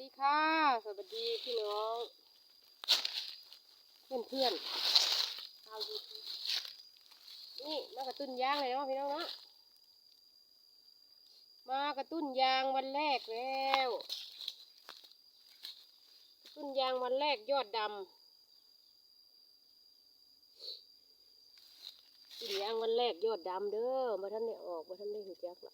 ดีค่ะ สวัสดีพี่น้อง เพื่อนเพื่อนๆชาวยูทูบนี่มากระตุ้นยางเลยเนาะพี่น้องเนาะมากระตุ้นยางวันแรกแล้วกระตุ้นยางวันแรกยอดดำตุ้นยางวันแรกยอดดำเด้อมาท่านได้ออกมาท่านได้หูจักหร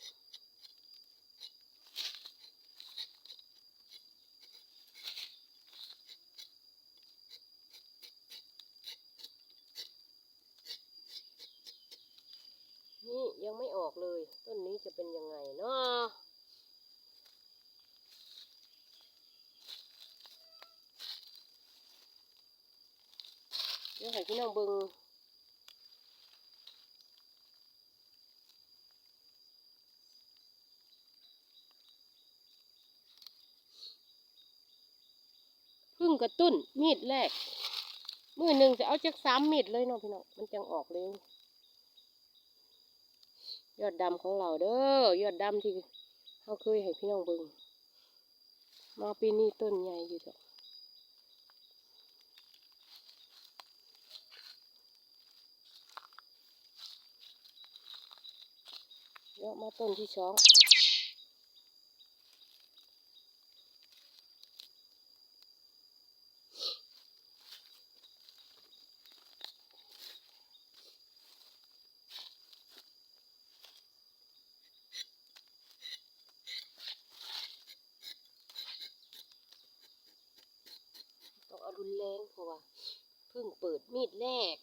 ยังไม่ออกเลย ต้นนี้จะเป็นยังไงเนาะเดี๋ยวให้พี่น้องเบิงพึ่งกระตุ้นมีดแรกมือหนึ่งจะเอาจากสามมีดเลยเนาะพี่น้องมันจังออกเร็ว ยอดดำของเราเด้อยอดดำที่เขาเคยให้พี่น้องเบิ่งมาปีนี้ต้นใหญ่อยู่จ้ะเยอะมาต้นที่สองต้องเอารุน แรงเพราะว่าเพิ่งเปิดมีดแรก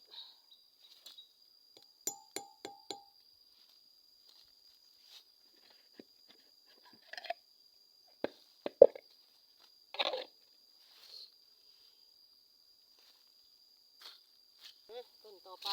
อืมต้นต่อไป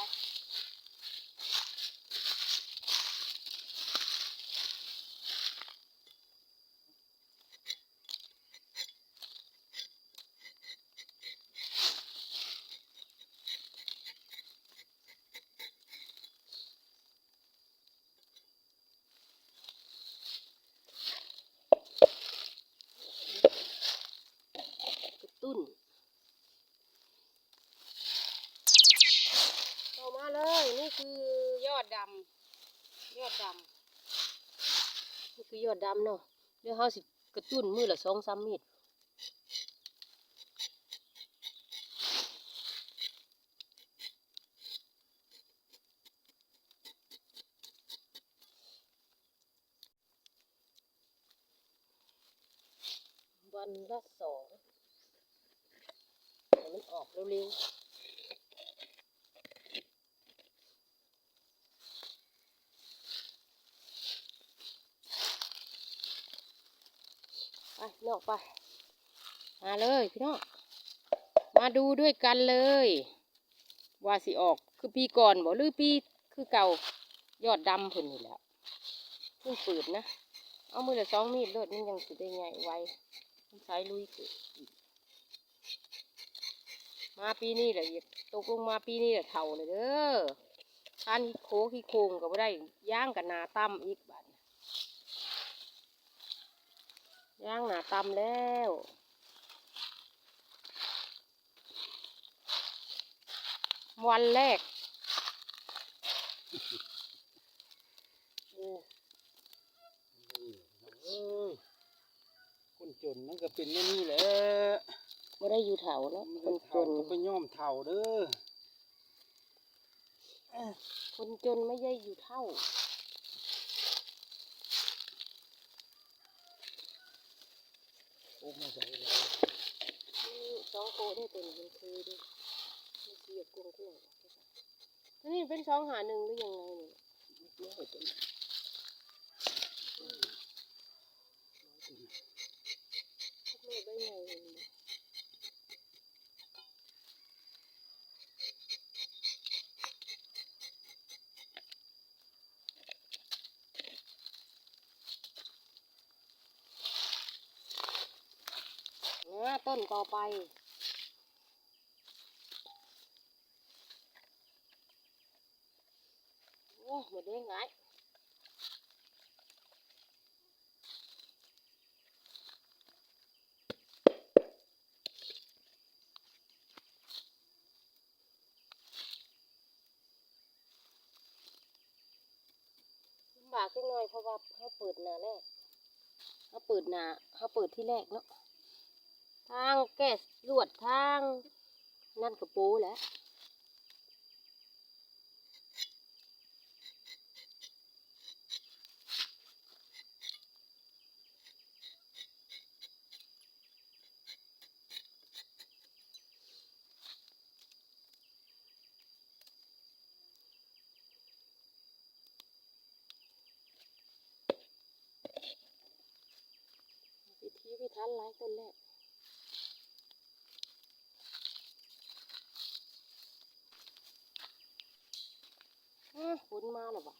กระตุ้น ต่อมาเลย นี่คือยอดดำยอดดำนี่คือยอดดำเนาะเดี๋ยวเขาสิกระตุ้นมือละสองสามเม็ดวันละสองให้มันออกเร็วๆ ไปพี่ นองไปมาเลยพี่น้องมาดูด้วยกันเลย ว่าสิออกคือปีก่อนบ่หรือปีคือเก่ายอดดำเพิ่นนี่แหละเพิ่งเปิดนะ เอามือละสองมีดเลิศมันยังสิได้ใหญ่ไวใช้ลุยเกิดอีกมาปีนี้แหละตกลงมาปีนี้แหละเท่าเลยเด้อทานฮิโคกฮิโคงก็บ่ได้ย่างกับนาตั้มอีกบัด ย่างหนาตำแล้ววันแรกคนจนมันก็เป็นอย่างนี่แหละไม่ได้อยู่แถวเนอะมันคนจนก็ไปย่อมเท่าเด้อคนจนไม่ใช่อยู่เท่า อ้ไม่ใช่เลยนี่สองโคได้เป็นมันเคยด้วยมันเสียบกวงกวงๆนี่เป็นสองหาหนึ่งหรือยังไงเนี่ยน้อยตัวนี้ไม่ได้ไง ต้นต่อไป โอ้หมดได้ไงากจังหน่อยเพราะว่าเขาเปิดหนาแรกเขาเปิดหนาเขาเปิดที่แรกเนาะ ทางแกสลวดทาง นั่นกระโปแหล้วพิธีพิธันหลายต้นแรก ขุนมาหรอวะ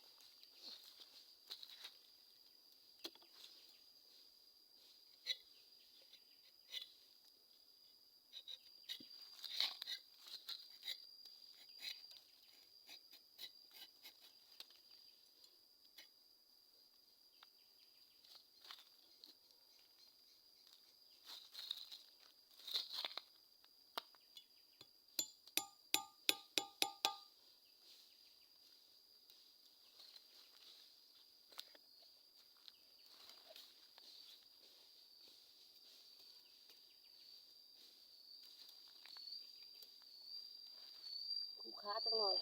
จังหน่อย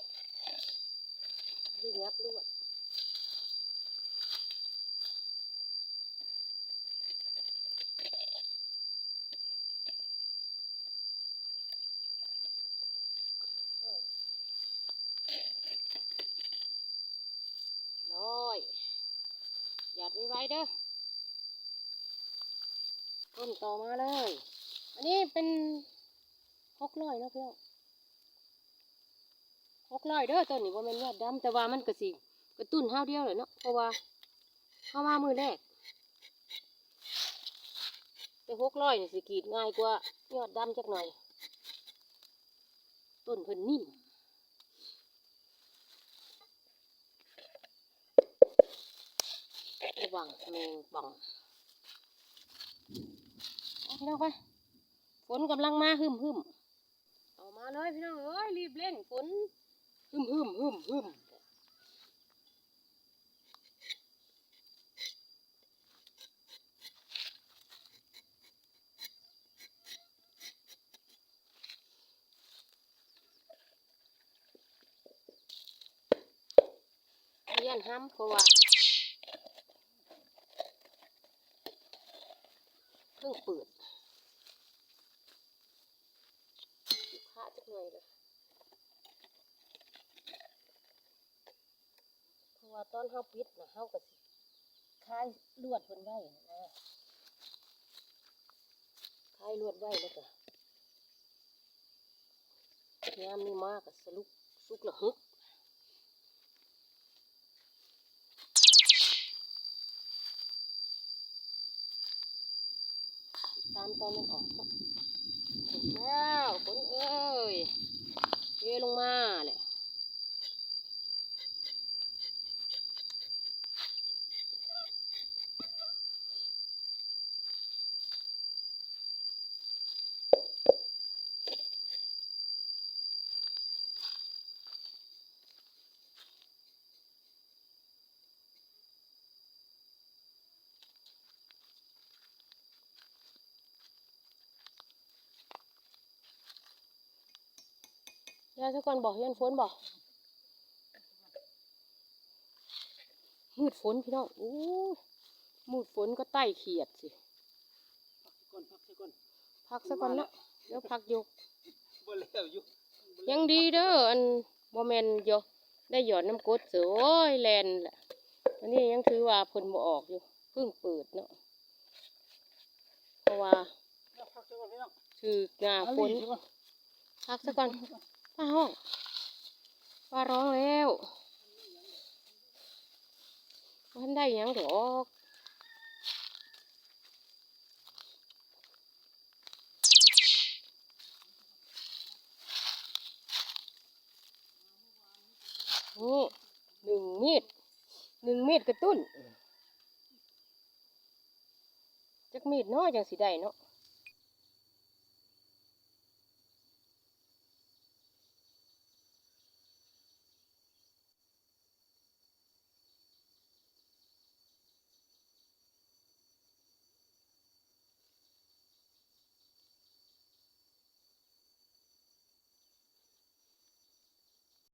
วิ่งยับลวดเออร้อยหยัดไว้ๆเด้อต้นต่อมาเลย อันนี้เป็นหกร้อยนะเพื่อน หกร้อยเด้อต้นนี้ว่ามันยอดดำแต่ว่ามันก็สิกระตุ้นห้าวเดียวเลยเนาะเพราะว่าเข้ามามือแรกแต่หกร้อยเนี่ยสิกรีดง่ายกว่ายอดดำจักหน่อย ต้นเพิ่นนิ่มระวังแมงป่องพี่น้องไปฝนกำลังมาหึมหึมเอามาเลยพี่น้องเอ้ยรีบเร่งฝน หึมหึมหึมหึมเรียนห้ำเพราะว่าเพิ่งเปิดลูกค้าจักหน่อยเลย เพราะ ว่าตอนเฮาปิดนะเฮาก็สิคลายลวดเพิ่นไว้นะคลายลวดไว้แล้วก็ยามนี้มาก็สลุกสุกละหึกตามตอนมันออกแล้วฝนเอ้ยเทลงมาแหละ ยาสักก่อนบอกยันฝนบอกมืดฝนพี่น้องโอ้มืดฝนก็ไต่เขียดสิพักสักก่อนพักสักก่อนพักสักก่อนเนาะเดี๋ยวพักอยู่บ่แล้วอยู่ยังดีเด้ออันโมเมนอยู่ได้หยอดน้ำกดเสือโอ้ยแลนแหละอันนี้ยังถือว่าเพิ่นบ่ออกอยู่เพิ่งเปิดเนาะเพราะว่าถือหน้าฝนพักสักก่อนาห้องป้าร้องแล้วมันได้ยังดอกนี่หนึ่งมีดหนึ่งมีดกระตุ้นจักมีดน้อยจังสิได้เนาะ